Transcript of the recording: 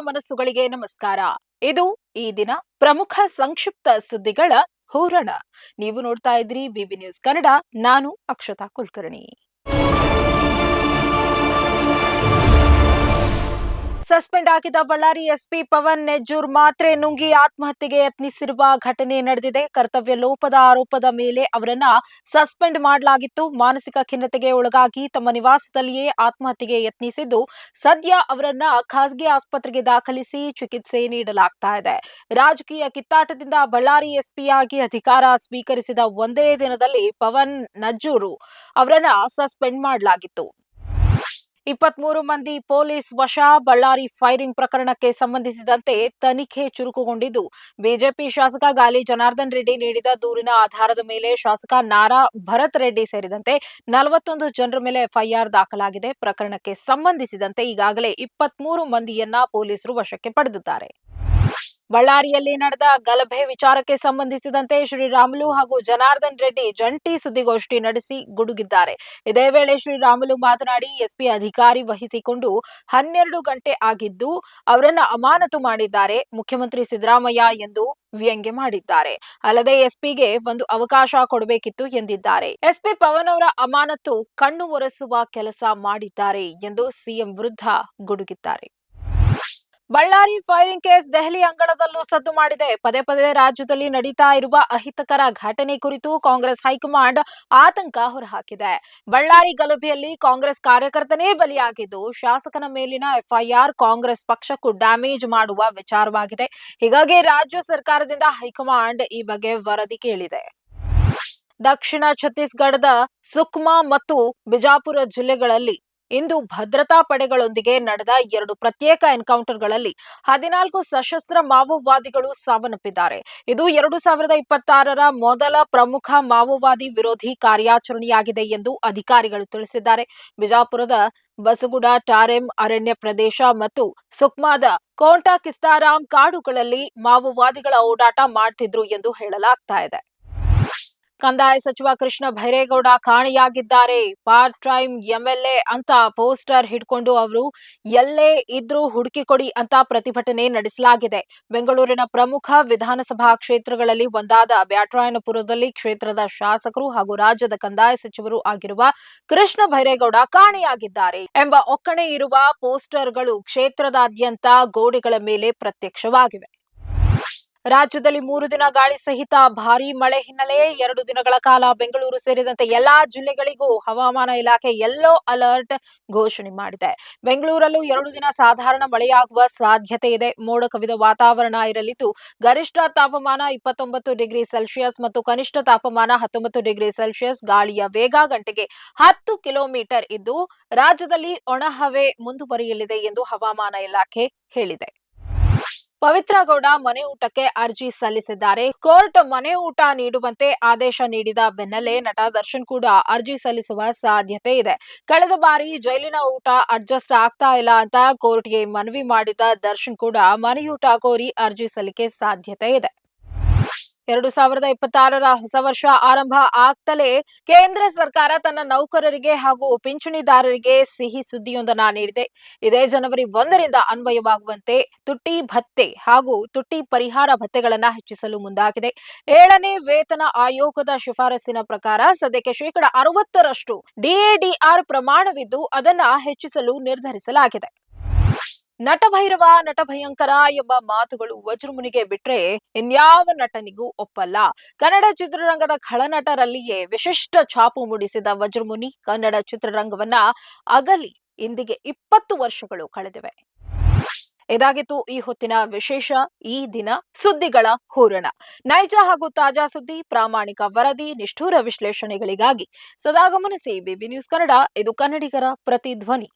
ಮನಸ್ಸುಗಳಿಗೆ ನಮಸ್ಕಾರ. ಇದು ಈ ದಿನ ಪ್ರಮುಖ ಸಂಕ್ಷಿಪ್ತ ಸುದ್ದಿಗಳ ಹೂರಣ. ನೀವು ನೋಡ್ತಾ ಇದ್ರಿ ಬಿಬಿ ನ್ಯೂಸ್ ಕನ್ನಡ, ನಾನು ಅಕ್ಷತಾ ಕುಲಕರ್ಣಿ. ಸಸ್ಪೆಂಡ್ ಆಗಿದ್ದ ಬಳ್ಳಾರಿ ಎಸ್ಪಿ ಪವನ್ ನೆಜ್ಜೂರ್ ಮಾತ್ರೆ ನುಂಗಿ ಆತ್ಮಹತ್ಯೆಗೆ ಯತ್ನಿಸಿರುವ ಘಟನೆ ನಡೆದಿದೆ. ಕರ್ತವ್ಯ ಲೋಪದ ಆರೋಪದ ಮೇಲೆ ಅವರನ್ನ ಸಸ್ಪೆಂಡ್ ಮಾಡಲಾಗಿತ್ತು. ಮಾನಸಿಕ ಖಿನ್ನತೆಗೆ ಒಳಗಾಗಿ ತಮ್ಮ ನಿವಾಸದಲ್ಲಿಯೇ ಆತ್ಮಹತ್ಯೆಗೆ ಯತ್ನಿಸಿದ್ದು, ಸದ್ಯ ಅವರನ್ನ ಖಾಸಗಿ ಆಸ್ಪತ್ರೆಗೆ ದಾಖಲಿಸಿ ಚಿಕಿತ್ಸೆ ನೀಡಲಾಗ್ತಾ ಇದೆ. ರಾಜಕೀಯ ಕಿತ್ತಾಟದಿಂದ ಬಳ್ಳಾರಿ ಎಸ್ಪಿಯಾಗಿ ಅಧಿಕಾರ ಸ್ವೀಕರಿಸಿದ ಒಂದೇ ದಿನದಲ್ಲಿ ಪವನ್ ನಜ್ಜೂರು ಅವರನ್ನ ಸಸ್ಪೆಂಡ್ ಮಾಡಲಾಗಿತ್ತು. ಇಪ್ಪತ್ಮೂರು ಮಂದಿ ಪೊಲೀಸ್ ವಶ, ಬಳ್ಳಾರಿ ಫೈರಿಂಗ್ ಪ್ರಕರಣಕ್ಕೆ ಸಂಬಂಧಿಸಿದಂತೆ ತನಿಖೆ ಚುರುಕುಗೊಂಡಿದ್ದು. ಬಿಜೆಪಿ ಶಾಸಕ ಗಾಲಿ ಜನಾರ್ದನ್ ರೆಡ್ಡಿ ನೀಡಿದ ದೂರಿನ ಆಧಾರದ ಮೇಲೆ ಶಾಸಕ ನಾರಾ ಭರತ್ ರೆಡ್ಡಿ ಸೇರಿದಂತೆ ನಲವತ್ತೊಂದು ಜನರ ಮೇಲೆ ಎಫ್ಐಆರ್ ದಾಖಲಾಗಿದೆ. ಪ್ರಕರಣಕ್ಕೆ ಸಂಬಂಧಿಸಿದಂತೆ ಈಗಾಗಲೇ ಇಪ್ಪತ್ಮೂರು ಮಂದಿಯನ್ನ ಪೊಲೀಸರು ವಶಕ್ಕೆ ಪಡೆದಿದ್ದಾರೆ. ಬಳ್ಳಾರಿಯಲ್ಲಿ ನಡೆದ ಗಲಭೆ ವಿಚಾರಕ್ಕೆ ಸಂಬಂಧಿಸಿದಂತೆ ಶ್ರೀರಾಮುಲು ಹಾಗೂ ಜನಾರ್ದನ್ ರೆಡ್ಡಿ ಜಂಟಿ ಸುದ್ದಿಗೋಷ್ಠಿ ನಡೆಸಿ ಗುಡುಗಿದ್ದಾರೆ. ಇದೇ ವೇಳೆ ಶ್ರೀರಾಮುಲು ಮಾತನಾಡಿ, ಎಸ್ಪಿ ಅಧಿಕಾರಿ ವಹಿಸಿಕೊಂಡು ಹನ್ನೆರಡು ಗಂಟೆ ಆಗಿದ್ದು, ಅವರನ್ನ ಅಮಾನತು ಮಾಡಿದ್ದಾರೆ ಮುಖ್ಯಮಂತ್ರಿ ಸಿದ್ದರಾಮಯ್ಯ ಎಂದು ವ್ಯಂಗ್ಯ ಮಾಡಿದ್ದಾರೆ. ಅಲ್ಲದೆ ಎಸ್ಪಿಗೆ ಒಂದು ಅವಕಾಶ ಕೊಡಬೇಕಿತ್ತು ಎಂದಿದ್ದಾರೆ. ಎಸ್ಪಿ ಪವನ್ ಅವರ ಅಮಾನತು ಕಣ್ಣು ಒರೆಸುವ ಕೆಲಸ ಮಾಡಿದ್ದಾರೆ ಎಂದು ಸಿಎಂ ವಿರುದ್ಧ ಗುಡುಗಿದ್ದಾರೆ. ಬಳ್ಳಾರಿ ಫೈರಿಂಗ್ ಕೇಸ್ ದೆಹಲಿ ಅಂಗಳದಲ್ಲೂ ಸದ್ದು ಮಾಡಿದೆ. ಪದೇ ಪದೇ ರಾಜ್ಯದಲ್ಲಿ ನಡೀತಾ ಇರುವ ಅಹಿತಕರ ಘಟನೆ ಕುರಿತು ಕಾಂಗ್ರೆಸ್ ಹೈಕಮಾಂಡ್ ಆತಂಕ ಹೊರಹಾಕಿದೆ. ಬಳ್ಳಾರಿ ಗಲಭೆಯಲ್ಲಿ ಕಾಂಗ್ರೆಸ್ ಕಾರ್ಯಕರ್ತನೇ ಬಲಿಯಾಗಿದ್ದು, ಶಾಸಕನ ಮೇಲಿನ ಎಫ್ಐಆರ್ ಕಾಂಗ್ರೆಸ್ ಪಕ್ಷಕ್ಕೂ ಡ್ಯಾಮೇಜ್ ಮಾಡುವ ವಿಚಾರವಾಗಿದೆ. ಹೀಗಾಗಿ ರಾಜ್ಯ ಸರ್ಕಾರದಿಂದ ಹೈಕಮಾಂಡ್ ಈ ಬಗ್ಗೆ ವರದಿ ಕೇಳಿದೆ. ದಕ್ಷಿಣ ಛತ್ತೀಸ್ಗಢದ ಸುಕ್ಮಾ ಮತ್ತು ಬಿಜಾಪುರ ಜಿಲ್ಲೆಗಳಲ್ಲಿ ಇಂದು ಭದ್ರತಾ ಪಡೆಗಳೊಂದಿಗೆ ನಡೆದ ಎರಡು ಪ್ರತ್ಯೇಕ ಎನ್ಕೌಂಟರ್ಗಳಲ್ಲಿ ಹದಿನಾಲ್ಕು ಸಶಸ್ತ್ರ ಮಾವೋವಾದಿಗಳು ಸಾವನ್ನಪ್ಪಿದ್ದಾರೆ. ಇದು ಎರಡು ಸಾವಿರದ ಇಪ್ಪತ್ತಾರರ ಮೊದಲ ಪ್ರಮುಖ ಮಾವೋವಾದಿ ವಿರೋಧಿ ಕಾರ್ಯಾಚರಣೆಯಾಗಿದೆ ಎಂದು ಅಧಿಕಾರಿಗಳು ತಿಳಿಸಿದ್ದಾರೆ. ಬಿಜಾಪುರದ ಬಸಗುಡ, ಟಾರೆಂ, ಅರಣ್ಯ ಪ್ರದೇಶ ಮತ್ತು ಸುಕ್ಮಾದ, ಕೋಂಟಾ ಕಿಸ್ತಾರಾಮ್ ಕಾಡುಗಳಲ್ಲಿ ಮಾವೋವಾದಿಗಳ ಓಡಾಟ ಮಾಡ್ತಿದ್ರು ಎಂದು ಹೇಳಲಾಗ್ತಾ ಇದೆ. ಕಂದಾಯ ಸಚಿವ ಕೃಷ್ಣ ಭೈರೇಗೌಡ ಕಾಣೆಯಾಗಿದ್ದಾರೆ. ಪಾರ್ಟ್ ಟೈಮ್ ಎಂಎಲ್ಎ ಅಂತ ಪೋಸ್ಟರ್ ಹಿಡ್ಕೊಂಡು ಅವರು, ಎಲ್ಲೇ ಇದ್ರೂ ಹುಡುಕಿಕೊಡಿ ಅಂತ ಪ್ರತಿಭಟನೆ ನಡೆಸಲಾಗಿದೆ. ಬೆಂಗಳೂರಿನ ಪ್ರಮುಖ ವಿಧಾನಸಭಾ ಕ್ಷೇತ್ರಗಳಲ್ಲಿ ಒಂದಾದ ಬ್ಯಾಟರಾಯನಪುರದಲ್ಲಿ ಕ್ಷೇತ್ರದ ಶಾಸಕರು ಹಾಗೂ ರಾಜ್ಯದ ಕಂದಾಯ ಸಚಿವರು ಆಗಿರುವ ಕೃಷ್ಣ ಭೈರೇಗೌಡ ಕಾಣೆಯಾಗಿದ್ದಾರೆ ಎಂಬ ಒಕ್ಕಣೆ ಇರುವ ಪೋಸ್ಟರ್ಗಳು ಕ್ಷೇತ್ರದಾದ್ಯಂತ ಗೋಡೆಗಳ ಮೇಲೆ ಪ್ರತ್ಯಕ್ಷವಾಗಿವೆ. ರಾಜ್ಯದಲ್ಲಿ ಮೂರು ದಿನ ಗಾಳಿ ಸಹಿತ ಭಾರೀ ಮಳೆ ಹಿನ್ನೆಲೆ, ಎರಡು ದಿನಗಳ ಕಾಲ ಬೆಂಗಳೂರು ಸೇರಿದಂತೆ ಎಲ್ಲಾ ಜಿಲ್ಲೆಗಳಿಗೂ ಹವಾಮಾನ ಇಲಾಖೆ ಯೆಲ್ಲೋ ಅಲರ್ಟ್ ಘೋಷಣೆ ಮಾಡಿದೆ. ಬೆಂಗಳೂರಲ್ಲೂ ಎರಡು ದಿನ ಸಾಧಾರಣ ಮಳೆಯಾಗುವ ಸಾಧ್ಯತೆ ಇದೆ. ಮೋಡ ಕವಿದ ವಾತಾವರಣ ಇರಲಿದ್ದು, ಗರಿಷ್ಠ ತಾಪಮಾನ ಇಪ್ಪತ್ತೊಂಬತ್ತು ಡಿಗ್ರಿ ಸೆಲ್ಸಿಯಸ್ ಮತ್ತು ಕನಿಷ್ಠ ತಾಪಮಾನ ಹತ್ತೊಂಬತ್ತು ಡಿಗ್ರಿ ಸೆಲ್ಸಿಯಸ್. ಗಾಳಿಯ ವೇಗ ಗಂಟೆಗೆ ಹತ್ತು ಕಿಲೋಮೀಟರ್ ಇದ್ದು, ರಾಜ್ಯದಲ್ಲಿ ಒಣಹವೆ ಮುಂದುವರಿಯಲಿದೆ ಎಂದು ಹವಾಮಾನ ಇಲಾಖೆ ಹೇಳಿದೆ. ಪವಿತ್ರ ಗೌಡ ಮನೆ ಊಟಕ್ಕೆ ಅರ್ಜಿ ಸಲ್ಲಿಸಿದ್ದಾರೆ. ಕೋರ್ಟ್ ಮನೆ ಊಟ ನೀಡುವಂತೆ ಆದೇಶ ನೀಡಿದ ಬೆನ್ನಲ್ಲೇ ನಟ ದರ್ಶನ್ ಕೂಡ ಅರ್ಜಿ ಸಲ್ಲಿಸುವ ಸಾಧ್ಯತೆ ಇದೆ. ಕಳೆದ ಬಾರಿ ಜೈಲಿನ ಊಟ ಅಡ್ಜಸ್ಟ್ ಆಗ್ತಾ ಇಲ್ಲ ಅಂತ ಕೋರ್ಟ್ಗೆ ಮನವಿ ಮಾಡಿದ ದರ್ಶನ್ ಕೂಡ ಮನೆಯೂಟ ಕೋರಿ ಅರ್ಜಿ ಸಲ್ಲಿಕೆ ಸಾಧ್ಯತೆ ಇದೆ. ಎರಡು ಸಾವಿರದ ಇಪ್ಪತ್ತಾರರ ಹೊಸ ವರ್ಷ ಆರಂಭ ಆಗ್ತಲೇ ಕೇಂದ್ರ ಸರ್ಕಾರ ತನ್ನ ನೌಕರರಿಗೆ ಹಾಗೂ ಪಿಂಚಣಿದಾರರಿಗೆ ಸಿಹಿ ಸುದ್ದಿಯೊಂದನ್ನು ನೀಡಿದೆ. ಇದೇ ಜನವರಿ ಒಂದರಿಂದ ಅನ್ವಯವಾಗುವಂತೆ ತುಟ್ಟಿ ಭತ್ತೆ ಹಾಗೂ ತುಟ್ಟಿ ಪರಿಹಾರ ಭತ್ತೆಗಳನ್ನ ಹೆಚ್ಚಿಸಲು ಮುಂದಾಗಿದೆ. ಏಳನೇ ವೇತನ ಆಯೋಗದ ಶಿಫಾರಸಿನ ಪ್ರಕಾರ ಸದ್ಯಕ್ಕೆ ಶೇಕಡ ಅರವತ್ತರಷ್ಟು ಡಿಎಡಿಆರ್ ಪ್ರಮಾಣವಿದ್ದು ಅದನ್ನ ಹೆಚ್ಚಿಸಲು ನಿರ್ಧರಿಸಲಾಗಿದೆ. ನಟಭೈರವ, ನಟಭಯಂಕರ ಎಂಬ ಮಾತುಗಳು ವಜ್ರಮುನಿಗೆ ಬಿಟ್ರೆ ಇನ್ಯಾವ ನಟನಿಗೂ ಒಪ್ಪಲ್ಲ. ಕನ್ನಡ ಚಿತ್ರರಂಗದ ಖಳನಟರಲ್ಲಿಯೇ ವಿಶಿಷ್ಟ ಛಾಪು ಮೂಡಿಸಿದ ವಜ್ರಮುನಿ ಕನ್ನಡ ಚಿತ್ರರಂಗವನ್ನ ಅಗಲಿ ಇಂದಿಗೆ ಇಪ್ಪತ್ತು ವರ್ಷಗಳು ಕಳೆದಿವೆ. ಇದಾಗಿತ್ತು ಈ ಹೊತ್ತಿನ ವಿಶೇಷ, ಈ ದಿನ ಸುದ್ದಿಗಳ ಹೂರಣ. ನೈಜ ಹಾಗೂ ತಾಜಾ ಸುದ್ದಿ, ಪ್ರಾಮಾಣಿಕ ವರದಿ, ನಿಷ್ಠೂರ ವಿಶ್ಲೇಷಣೆಗಳಿಗಾಗಿ ಸದಾ ಗಮನಿಸಿ ಬಿಬಿ ನ್ಯೂಸ್ ಕನ್ನಡ, ಇದು ಕನ್ನಡಿಗರ ಪ್ರತಿಧ್ವನಿ.